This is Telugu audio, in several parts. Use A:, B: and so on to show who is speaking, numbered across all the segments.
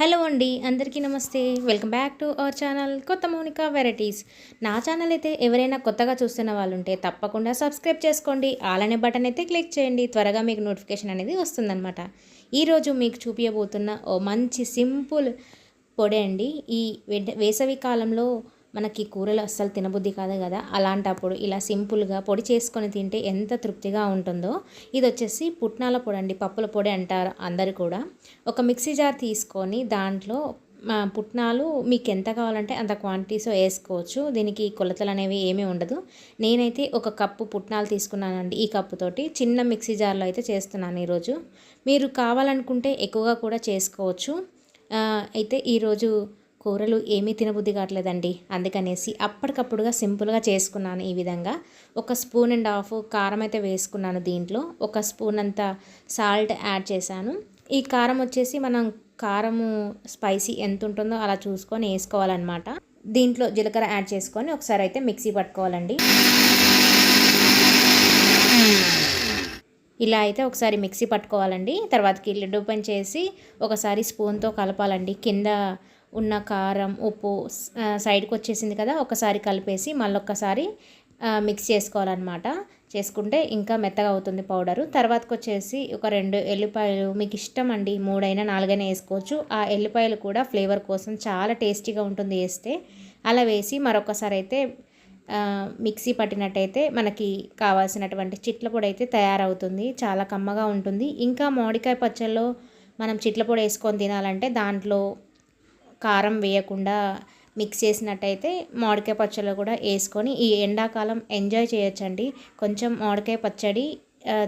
A: హలో అండి అందరికీ నమస్తే. Welcome back to our channel కొత్త మౌనిక వెరైటీస్. నా ఛానల్ అయితే ఎవరైనా కొత్తగా చూస్తున్న వాళ్ళు ఉంటే తప్పకుండా సబ్స్క్రైబ్ చేసుకోండి. అలానే బటన్ అయితే క్లిక్ చేయండి. త్వరగా మీకు నోటిఫికేషన్ అనేది వస్తుందన్నమాట. ఈరోజు మీకు చూపించబోతున్న ఓ మంచి సింపుల్ పొడి అండి. ఈ వేసవి కాలంలో మనకి కూరలు అస్సలు తినబుద్ధి కాదు కదా. అలాంటప్పుడు ఇలా సింపుల్గా పొడి చేసుకొని తింటే ఎంత తృప్తిగా ఉంటుందో. ఇది వచ్చేసి పుట్నాల పొడి అండి పప్పుల పొడి అంటారు అందరు కూడా. ఒక మిక్సీ జార్ తీసుకొని దాంట్లో మా పుట్నాలు మీకు ఎంత కావాలంటే అంత క్వాంటిటీస్ వేసుకోవచ్చు. దీనికి కొలతలు అనేవి ఏమీ ఉండదు. నేనైతే ఒక కప్పు పుట్నాలు తీసుకున్నానండి ఈ కప్పుతోటి చిన్న మిక్సీ జార్లో అయితే చేస్తున్నాను ఈరోజు. మీరు కావాలనుకుంటే ఎక్కువగా కూడా చేసుకోవచ్చు. అయితే ఈరోజు కూరలు ఏమీ తినబుద్ధి కావట్లేదండి. అందుకనేసి అప్పటికప్పుడుగా సింపుల్గా చేసుకున్నాను ఈ విధంగా. ఒక స్పూన్ అండ్ హాఫ్ కారం అయితే వేసుకున్నాను దీంట్లో. ఒక స్పూన్ అంత సాల్ట్ యాడ్ చేశాను. ఈ కారం వచ్చేసి మనం కారము స్పైసీ ఎంత ఉంటుందో అలా చూసుకొని వేసుకోవాలన్నమాట. దీంట్లో జీలకర్ర యాడ్ చేసుకొని ఒకసారి అయితే మిక్సీ పట్టుకోవాలండి. ఇలా అయితే ఒకసారి మిక్సీ పట్టుకోవాలండి. తర్వాతకి లిడ్ ఓపెన్ చేసి ఒకసారి స్పూన్తో కలపాలండి. కింద ఉన్న కారం ఉప్పు సైడ్కి వచ్చేసింది కదా ఒకసారి కలిపేసి మళ్ళొక్కసారి మిక్స్ చేసుకోవాలన్నమాట. చేసుకుంటే ఇంకా మెత్తగా అవుతుంది పౌడరు. తర్వాతకు వచ్చేసి ఒక రెండు ఎల్లిపాయలు మీకు ఇష్టం అండి మూడైనా నాలుగైనా వేసుకోవచ్చు. ఆ ఎల్లిపాయలు కూడా ఫ్లేవర్ కోసం చాలా టేస్టీగా ఉంటుంది వేస్తే. అలా వేసి మరొకసారి అయితే మిక్సీ పట్టినట్టయితే మనకి కావాల్సినటువంటి చిట్ల పొడి అయితే తయారవుతుంది. చాలా కమ్మగా ఉంటుంది. ఇంకా మామిడికాయ పచ్చళ్ళలో మనం చిట్ల పొడి వేసుకొని తినాలంటే దాంట్లో కారం వేయకుండా మిక్స్ చేసినట్టయితే మామిడికాయ పచ్చళ్ళు కూడా వేసుకొని ఈ ఎండాకాలం ఎంజాయ్ చేయొచ్చండి. కొంచెం మామిడికాయ పచ్చడి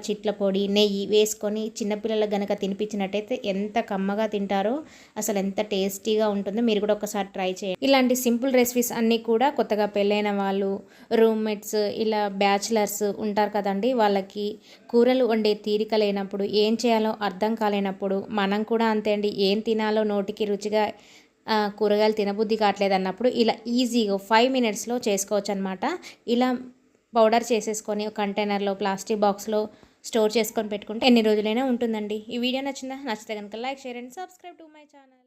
A: చిట్ల పొడి నెయ్యి వేసుకొని చిన్నపిల్లలకు గనక తినిపించినట్టయితే ఎంత కమ్మగా తింటారో అసలు ఎంత టేస్టీగా ఉంటుందో మీరు కూడా ఒకసారి ట్రై చేయండి. ఇలాంటి సింపుల్ రెసిపీస్ అన్నీ కూడా కొత్తగా పెళ్ళైన వాళ్ళు రూమ్మేట్స్ ఇలా బ్యాచిలర్స్ ఉంటారు కదండి వాళ్ళకి కూరలు వండే తీరిక లేనప్పుడు ఏం చేయాలో అర్థం కాలేనప్పుడు మనం కూడా అంతే అండి ఏం తినాలో నోటికి రుచిగా కూరగాయలు తినబుద్ధి కావట్లేదు అన్నప్పుడు ఇలా ఈజీగా ఫైవ్ మినిట్స్లో చేసుకోవచ్చు అనమాట ఇలా పౌడర్ చేసేసుకొని కంటైనర్లో ప్లాస్టిక్ బాక్స్లో స్టోర్ చేసుకొని పెట్టుకుంటే ఎన్ని రోజులైనా ఉంటుందండి. ఈ వీడియో నచ్చిందా? నచ్చితే కనుక like share and subscribe to my channel.